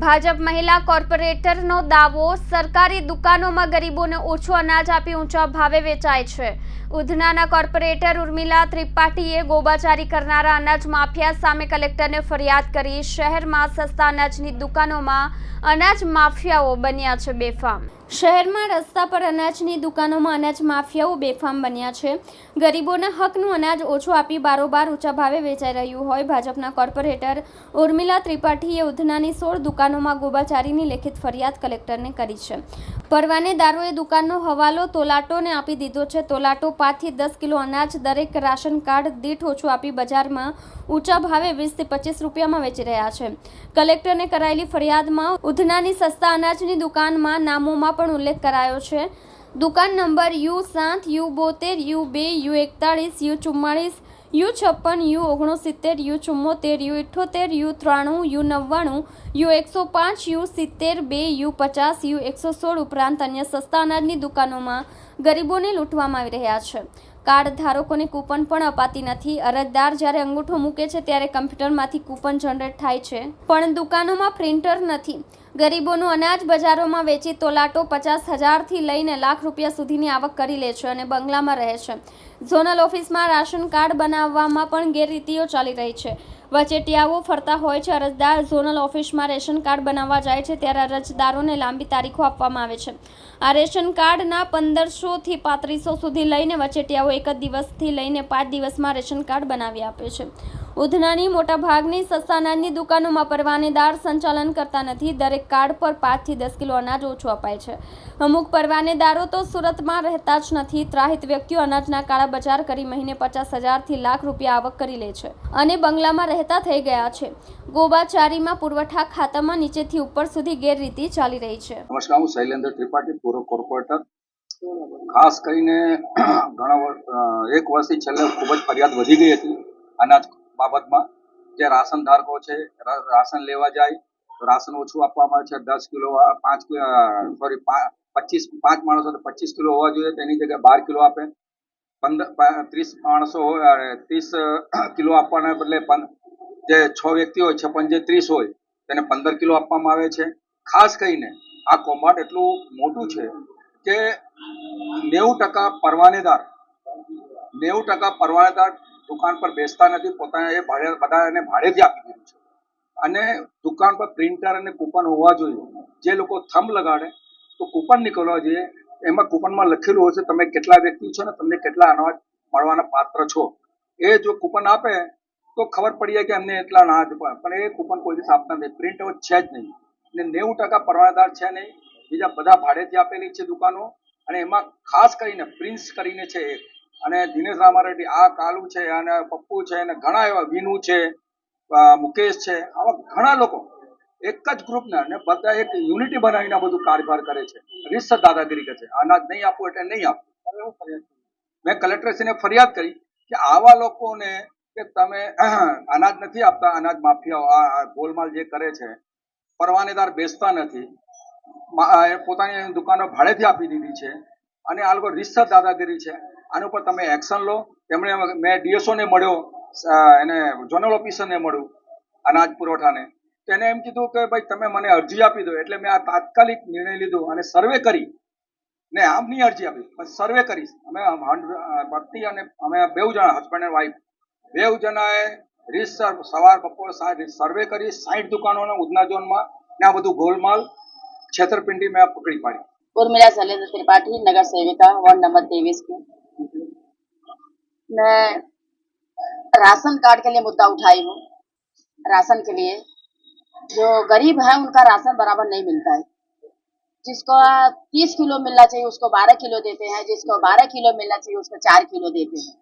ભાજપ મહિલા કોર્પોરેટરનો દાવો, સરકારી દુકાનોમાં ગરીબોને ઓછું અનાજ આપી ઊંચા ભાવે વેચાય છે. ઉધનાના કોર્પોરેટર ઉર્મિલા ત્રિપાઠીએ ગોબાચારી કરનારા અનાજ માફિયા સામે કલેક્ટરને ફરિયાદ કરી શહેરમાં સસ્તા અનાજની દુકાનોમાં અનાજ માફિયાઓ બન્યા છે બેફામ. શહેરમાં રસ્તા પર અનાજની દુકાનોમાં અનાજ માફિયાઓ બેફામ બન્યા છે. ગરીબોના હકનું અનાજ ઓછું આપી બારોબાર ઊંચા ભાવે વેચાઈ રહ્યું હોય. ભાજપના કોર્પોરેટર ઉર્મિલા ત્રિપાઠીએ ઉધનાની સોળ દુકાનોમાં ગોબાચારીની લેખિત ફરિયાદ કલેક્ટરને કરી છે. પરવાનેદારોએ દુકાનનો હવાલો તોલાટોને આપી દીધો છે. તોલાટો પાંચથી દસ કિલો અનાજ, દરેક રાશન કાર્ડ, દીઠ ઓછું આપી બજારમાં ઊંચા ભાવે વીસથી પચીસ રૂપિયામાં વેચી રહ્યા છે. કલેક્ટરને કરાયેલી ફરિયાદમાં ઉધનાની સસ્તા અનાજની દુકાનમાં નામોમાં પણ ઉલ્લેખ કરાયો છે. દુકાન નંબર યુ સાત, યુ બોતેર, યુ બે, યુ એકતાળીસ, યુ ચુમ્માળીસ યુ છપ્પન, યુ ઓગણસિત્તેર, યુ ચુમ્મોતેર, યુ ઇઠ્ઠોતેર, યુ ત્રાણું, યુ નવ્વાણું, યુ એકસો પાંચ, યુ સિત્તેર, બે, યુ પચાસ, યુ એકસો સોળ ઉપરાંત અન્ય સસ્તા અનાજની દુકાનોમાં ગરીબોને લૂંટવામાં આવી રહ્યા છે. કાર્ડ ધારકોને કૂપન પણ અપાતી નથી. અરજદાર જ્યારે અંગૂઠો મૂકે છે ત્યારે કમ્પ્યુટરમાંથી કૂપન જનરેટ થાય છે. પણ દુકાનોમાં પ્રિન્ટર નથી. ગરીબોનું અનાજ બજારોમાં વેચી તોલાટો પચાસ હજારથી લઈને લાખ રૂપિયા સુધીની આવક કરી લે છે અને બંગલામાં રહે છે. ઝોનલ ઓફિસમાં રાશન કાર્ડ બનાવવામાં પણ ગેરરીતિઓ ચાલી રહી છે. વચેટિયાઓ ફરતા હોય છે. અરજદાર ઝોનલ ઓફિસમાં રેશન કાર્ડ બનાવવા જાય છે ત્યારે અરજદારોને લાંબી તારીખો આપવામાં આવે છે. આ રેશન કાર્ડના પંદરસોથી પાંત્રીસો સુધી લઈને વચેટિયાઓ એક જ દિવસથી લઈને પાંચ દિવસમાં રેશન કાર્ડ બનાવી આપે છે. ઉધનાની મોટાભાગની સસ્તા અનાજની દુકાનોમાં પરવાનેદાર સંચાલન કરતા નથી. દરેક કાર્ડ પર પાંચથી દસ કિલો અનાજ ઓછું અપાય છે. અમુક પરવાનેદારો તો સુરતમાં રહેતા જ નથી. ત્રાહિત વ્યક્તિઓ અનાજના કાળા બજાર કરી મહિને પચાસ હજારથી લાખ રૂપિયા આવક કરી લે છે અને બંગલામાં રહેતા થઈ ગયા છે. ગોબાચારીમાં પુરવઠા ખાતામાં નીચેથી ઉપર સુધી ગેરરીતિ ચાલી રહી છે. નમસ્કાર, હું શૈલેન્દ્ર ત્રિપાઠી, પૂર્વ કોર્પોરેટર. ખાસ કરીને ઘણા એક વર્ષથી છેલ્લે ખૂબ જ ફરિયાદ વધી ગઈ હતી. અનાજ બાબતમાં જે રાશન ધારકો છે રાશન લેવા જાય રાશન ઓછું આપવામાં આવે છે. દસ કિલો પાંચ સોરી પચીસ, પાંચ માણસો તો પચીસ કિલો હોવા જોઈએ, તેની જગ્યાએ બાર કિલો આપે. પંદર ત્રીસ માણસો ત્રીસ કિલો આપવાના બદલે જે છ વ્યક્તિ હોય, છપ્પન જે ત્રીસ હોય, તેને પંદર કિલો આપવામાં આવે છે. ખાસ કરીને આ કૌભાંડ એટલું મોટું છે કે નેવું ટકા પરવાનેદાર, નેવું ટકા પરવાનેદાર દુકાન પર બેસતા નથી, પોતાના એ ભાડે, બધાને ભાડેથી આપી દીધું છે. અને દુકાન પર પ્રિન્ટર અને કૂપન હોવા જોઈએ. જે લોકો થંબ લગાડે, તો કૂપન નીકળવા જોઈએ. એમાં કૂપનમાં લખેલું હોય છે, તમે કેટલા વ્યક્તિ છો ને તમને કેટલા અનાજ મળવાના પાત્ર છો? એ જો કૂપન આપે, તો ખબર પડી જાય કે અમને એટલા અનાજ પણ એ કૂપન કોઈ દિવસ આપતા નથી પ્રિન્ટ છે જ નહીં. ને નેવું ટકા પરવાનેદાર છે નહીં. બીજા બધા ભાડેથી આપેલી છે દુકાનો. અને એમાં ખાસ કરીને પ્રિન્સ કરીને છે એક. અને દિનેશ રામારેડ્ડી આ કાલુ છે અને પપ્પુ છે અને ઘણા એવા વિનુ છે મુકેશ છે આવા ઘણા લોકો એક જ ગ્રુપના અને બધા એક યુનિટી બનાવીને બધું કારભાર કરે છે. રીસ દાદાગીરી કરે છે. અનાજ નહીં આપવું એટલે નહીં આપવું મેં કલેક્ટરશ્રીને ફરિયાદ કરી કે આવા લોકોને કે તમે અનાજ નથી આપતા અનાજ માફિયાઓ આ ગોલમાલ જે કરે છે પરવાનેદાર બેસતા નથી પોતાની દુકાનો ભાડેથી આપી દીધી છે અને આ લોકો રીતસર દાદાગીરી છે. આના ઉપર તમે એક્શન લો. તેમણે મેં ડીએસઓને મળ્યો એને ઝોનલ ઓફિસરને મળ્યું, અનાજ પુરવઠાને. એને એમ કીધું કે ભાઈ તમે મને અરજી આપી દો, એટલે મેં આ તાત્કાલિક નિર્ણય લીધો અને સર્વે કરી. ને આમની અરજી આપી સર્વે કરીશ અમે પત્ની અને અમે બેઉ જણા હસબન્ડ એન્ડ વાઈફ બેઉ જણાએ રીતસર સવાર, બપોર, સાંજ સર્વે કરી સાઠ દુકાનોના ઉધના ઝોનમાં ને આ બધું ગોલમાલ, છેતરપિંડી મેં પકડી પાડી. उर्मिला शैलेंद्र त्रिपाठी, नगर सेविका, वार्ड नंबर तेईस की। मैं राशन कार्ड के लिए मुद्दा उठाई हूँ। राशन के लिए। जो गरीब है, उनका राशन बराबर नहीं मिलता है। जिसको तीस किलो मिलना चाहिए, उसको बारह किलो देते हैं। जिसको बारह किलो मिलना चाहिए, उसको चार किलो देते हैं।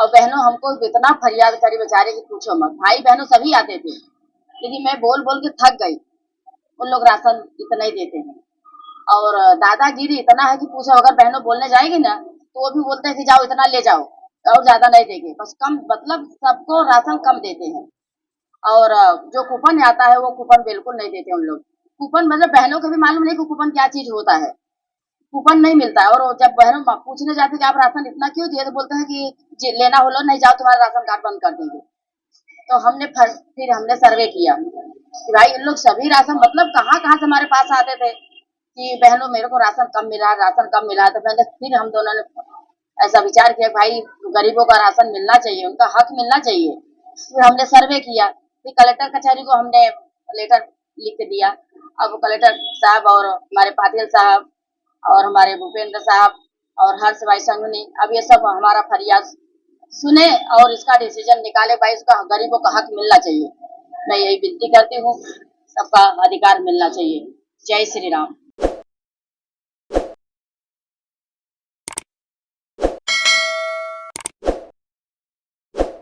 और बहनों, हमको इतना फरियाद करी बेचारे की पूछो मत। भाई बहनों, सभी आते थे। लेकिन मैं बोल बोल के थक गई। उन लोग राशन इतना ही देते हैं। और दादागिरी इतना है कि पूछो, अगर बहनों बोलने जाएगी ना तो वो भी बोलते हैं कि जाओ, इतना ले जाओ, और ज़्यादा नहीं देंगे। बस कम मतलब सबको राशन कम देते हैं। और जो कूपन आता है, वो कूपन बिल्कुल नहीं देते उन लोग। कूपन मतलब बहनों को भी मालूम नहीं कि कूपन क्या चीज़ होता है। कूपन नहीं मिलता है। और जब बहनों पूछने जाते कि आप राशन इतना क्यों दिए तो बोलते हैं कि लेना हो लो, नहीं जाओ, तुम्हारा राशन कार्ड बंद कर देंगे। तो हमने फिर हमने सर्वे किया कि भाई, इन लोग सभी राशन मतलब कहाँ कहाँ से हमारे पास आते थे? कि बहनों, मेरे को राशन कम मिला, राशन कम मिला। तो मैंने फिर हम दोनों ने ऐसा विचार किया, भाई, गरीबों का राशन मिलना चाहिए, उनका हक मिलना चाहिए। फिर हमने सर्वे किया, फिर कलेक्टर कचहरी को हमने लेटर लिख दिया। अब कलेक्टर साहब और हमारे पाटिल साहब और हमारे भूपेंद्र साहब और हर्ष भाई संघनी अब ये सब हमारा फरियाद सुने और इसका डिसीज़न निकाले, भाई, इसका गरीबों का हक मिलना चाहिए। मैं यही विनती करती हूँ, सबका अधिकार मिलना चाहिए। जय श्री राम।